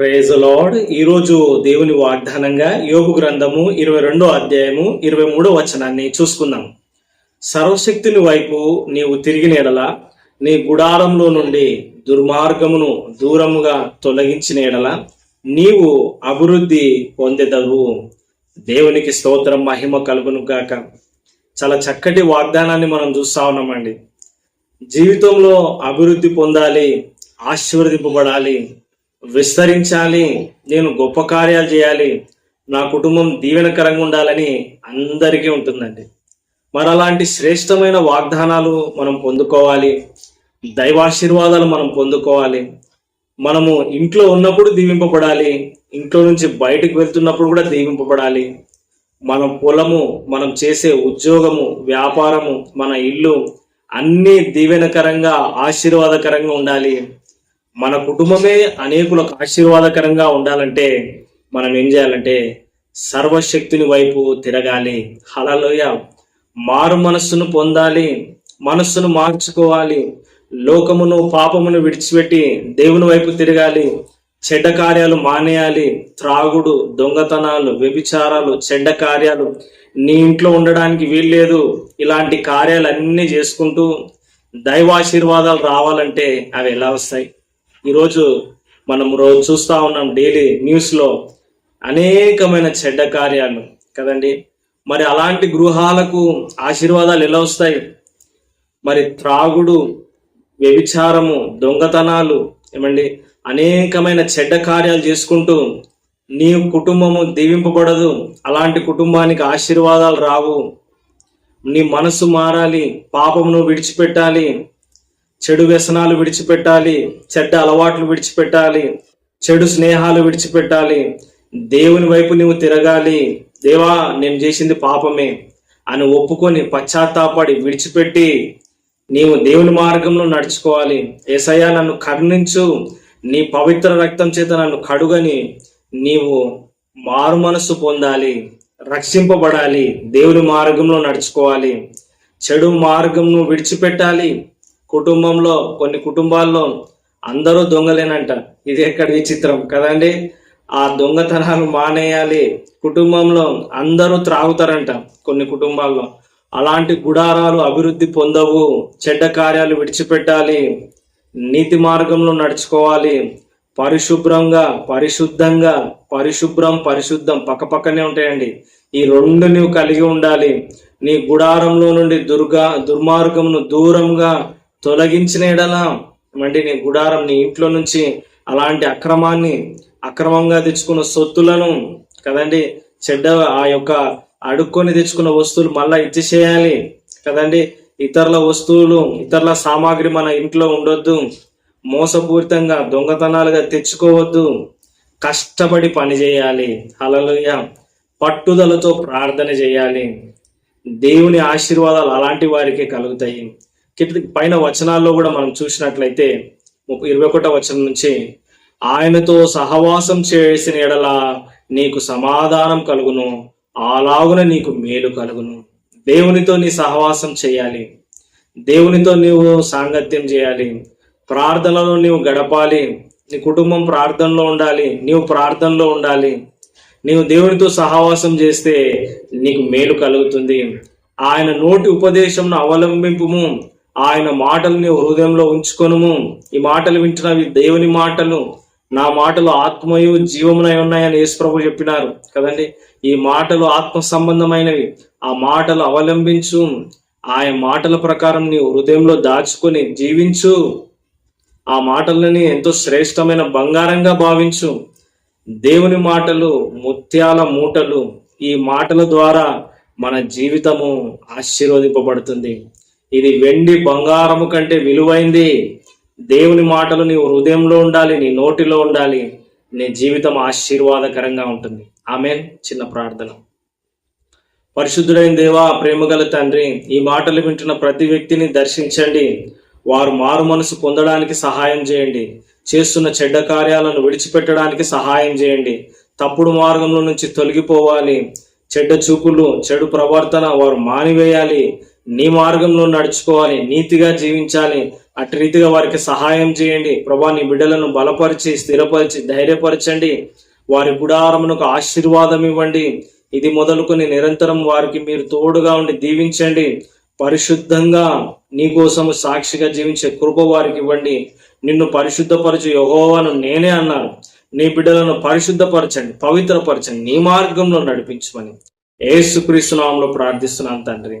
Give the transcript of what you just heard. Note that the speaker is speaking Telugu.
ప్రేజ్ లార్డ్ ఈరోజు దేవుని వాగ్దానంగా యోగు గ్రంథము ఇరవై రెండో అధ్యాయము ఇరవై మూడో వచనాన్ని చూసుకుందాం. సర్వశక్తిని వైపు నీవు తిరిగిన ఎడల నీ గుడారంలో నుండి దుర్మార్గమును దూరముగా తొలగించిన ఎడల నీవు అభివృద్ధి పొందెదవు. దేవునికి స్తోత్రం మహిమ కలుగును గాక. చాలా చక్కటి వాగ్దానాన్ని మనం చూస్తా ఉన్నామండి. జీవితంలో అభివృద్ధి పొందాలి ఆశీర్వదింపబడాలి విస్తరించాలి. నేను గొప్ప కార్యాలు చేయాలి. నా కుటుంబం దీవెనకరంగా ఉండాలని అందరికీ ఉంటుందండి. మరి అలాంటి శ్రేష్టమైన వాగ్దానాలు మనం పొందుకోవాలి. దైవాశీర్వాదాలు మనం పొందుకోవాలి. మనము ఇంట్లో ఉన్నప్పుడు దీవింపబడాలి. ఇంట్లో నుంచి బయటకు వెళ్తున్నప్పుడు కూడా దీవింపబడాలి. మన పొలము మనం చేసే ఉద్యోగము వ్యాపారము మన ఇల్లు అన్నీ దీవెనకరంగా ఆశీర్వాదకరంగా ఉండాలి. మన కుటుంబమే అనేకులకు ఆశీర్వాదకరంగా ఉండాలంటే మనం ఏం చేయాలంటే సర్వశక్తిని వైపు తిరగాలి. హలలోయ మారు మనస్సును పొందాలి. మనస్సును మార్చుకోవాలి. లోకమును పాపమును విడిచిపెట్టి దేవుని వైపు తిరగాలి. చెడ్డ కార్యాలు మానేయాలి. త్రాగుడు దొంగతనాలు వ్యభిచారాలు చెడ్డ కార్యాలు. నీ ఇంట్లో ఉండడానికి వీల్లేదు. ఇలాంటి కార్యాలన్నీ చేసుకుంటూ దైవాశీర్వాదాలు రావాలంటే అవి ఎలా వస్తాయి? ఈరోజు మనం రోజు చూస్తూ ఉన్నాం డైలీ న్యూస్లో అనేకమైన చెడ్డ కార్యాలు. కదండి? మరి అలాంటి గృహాలకు ఆశీర్వాదాలు ఎలా వస్తాయి? మరి త్రాగుడు వ్యభిచారము దొంగతనాలు ఏమండి? అనేకమైన చెడ్డ కార్యాలు చేసుకుంటూ నీ కుటుంబము దీవింపబడదు. అలాంటి కుటుంబానికి ఆశీర్వాదాలు రావు. నీ మనసు మారాలి పాపమును విడిచిపెట్టాలి. చెడు వ్యసనాలు విడిచిపెట్టాలి చెడ్డ అలవాట్లు విడిచిపెట్టాలి చెడు స్నేహాలు విడిచిపెట్టాలి. దేవుని వైపు నువ్వు తిరగాలి. దేవా నేను చేసింది పాపమే అని ఒప్పుకొని పశ్చాత్తాపడి విడిచిపెట్టి నీవు దేవుని మార్గంలో నడుచుకోవాలి. ఏసయ్యా నన్ను కరుణించు. నీ పవిత్ర రక్తం చేత నన్ను కడుగని నీవు మారు మనస్సు పొందాలి. రక్షింపబడాలి. దేవుని మార్గంలో నడుచుకోవాలి. చెడు మార్గంను విడిచిపెట్టాలి. కుటుంబంలో కొన్ని కుటుంబాల్లో అందరూ దొంగలేనంట. ఇది ఎక్కడ విచిత్రం కదండి ఆ దొంగతనాలు మానేయాలి. కుటుంబంలో అందరూ త్రాగుతారంట కొన్ని కుటుంబాల్లో. అలాంటి గుడారాలు అభివృద్ధి పొందవు. చెడ్డ కార్యాలు విడిచిపెట్టాలి. నీతి మార్గంలో నడుచుకోవాలి. పరిశుభ్రంగా పరిశుద్ధంగా పరిశుభ్రం పరిశుద్ధం పక్కపక్కనే ఉంటాయండి. ఈ రెండు నీవు కలిగి ఉండాలి. నీ గుడారంలో నుండి దుర్గా దుర్మార్గమును దూరంగా తొలగించిన ఎడల అంటే నీ గుడారం నీ ఇంట్లో నుంచి అలాంటి అక్రమాన్ని అక్రమంగా తెచ్చుకున్న సొత్తులను కదండి చెడ్డ ఆ యొక్క అడుక్కొని తెచ్చుకున్న వస్తువులు మళ్ళా ఇచ్చేసేయాలి కదండి. ఇతరుల వస్తువులు ఇతరుల సామాగ్రి మన ఇంట్లో ఉండొద్దు. మోసపూరితంగా దొంగతనాలుగా తెచ్చుకోవద్దు. కష్టపడి పని చేయాలి. అలలుయ పట్టుదలతో ప్రార్థన చేయాలి. దేవుని ఆశీర్వాదాలు అలాంటి వారికి కలుగుతాయి. కింద పైన వచనాల్లో కూడా మనం చూసినట్లయితే ఇరవై ఒకటో వచనం నుంచి ఆయనతో సహవాసం చేసిన ఎడల నీకు సమాధానం కలుగును అలాగున నీకు మేలు కలుగును. దేవునితో నీ సహవాసం చేయాలి. దేవునితో నీవు సాంగత్యం చేయాలి. ప్రార్థనలో నీవు గడపాలి. నీ కుటుంబం ప్రార్థనలో ఉండాలి. నీవు ప్రార్థనలో ఉండాలి. నీవు దేవునితో సహవాసం చేస్తే నీకు మేలు కలుగుతుంది. ఆయన నోటి ఉపదేశంను అవలంబింపుము. ఆయన మాటల్ని హృదయంలో ఉంచుకొనుము. ఈ మాటలు వింటున్నవి దేవుని మాటలు నా మాటలు ఆత్మయు జీవమునై ఉన్నాయని యేసుప్రభు చెప్పినారు. కదండి? ఈ మాటలు ఆత్మ సంబంధమైనవి. ఆ మాటలు అవలంబించు. ఆయన మాటల ప్రకారం నీ హృదయంలో దాచుకొని జీవించు. ఆ మాటలని ఎంతో శ్రేష్టమైన బంగారంగా భావించు. దేవుని మాటలు ముత్యాల మూటలు ఈ మాటల ద్వారా మన జీవితము ఆశీర్వదింపబడుతుంది. ఇది వెండి బంగారము కంటే విలువైంది. దేవుని మాటలు నీ హృదయంలో ఉండాలి నీ నోటిలో ఉండాలి. నీ జీవితం ఆశీర్వాదకరంగా ఉంటుంది. ఆమె చిన్న ప్రార్థన. పరిశుద్ధుడైన దేవా ప్రేమగల తండ్రి ఈ మాటలు వింటున్న ప్రతి వ్యక్తిని దర్శించండి. వారు మారు మనసు పొందడానికి సహాయం చేయండి. చేస్తున్న చెడ్డ కార్యాలను విడిచిపెట్టడానికి సహాయం చేయండి. తప్పుడు మార్గంలో నుంచి తొలగిపోవాలి. చెడ్డ చూపులు చెడు ప్రవర్తన వారు మానివేయాలి. నీ మార్గంలో నడుచుకోవాలి నీతిగా జీవించాలి అటు రీతిగా వారికి సహాయం చేయండి. ప్రభా నీ బిడ్డలను బలపరిచి స్థిరపరిచి ధైర్యపరచండి. వారి గుడారమునకు ఆశీర్వాదం ఇవ్వండి. ఇది మొదలుకొని నిరంతరం వారికి మీరు తోడుగా ఉండి దీవించండి. పరిశుద్ధంగా నీ కోసము సాక్షిగా జీవించే కృప వారికి ఇవ్వండి. నిన్ను పరిశుద్ధపరచు యహోవాను నేనే అన్నాను. నీ బిడ్డలను పరిశుద్ధపరచండి పవిత్రపరచండి. నీ మార్గంలో నడిపించమని ఏసుక్రీస్తు నామంలో ప్రార్థిస్తున్నాను తండ్రి.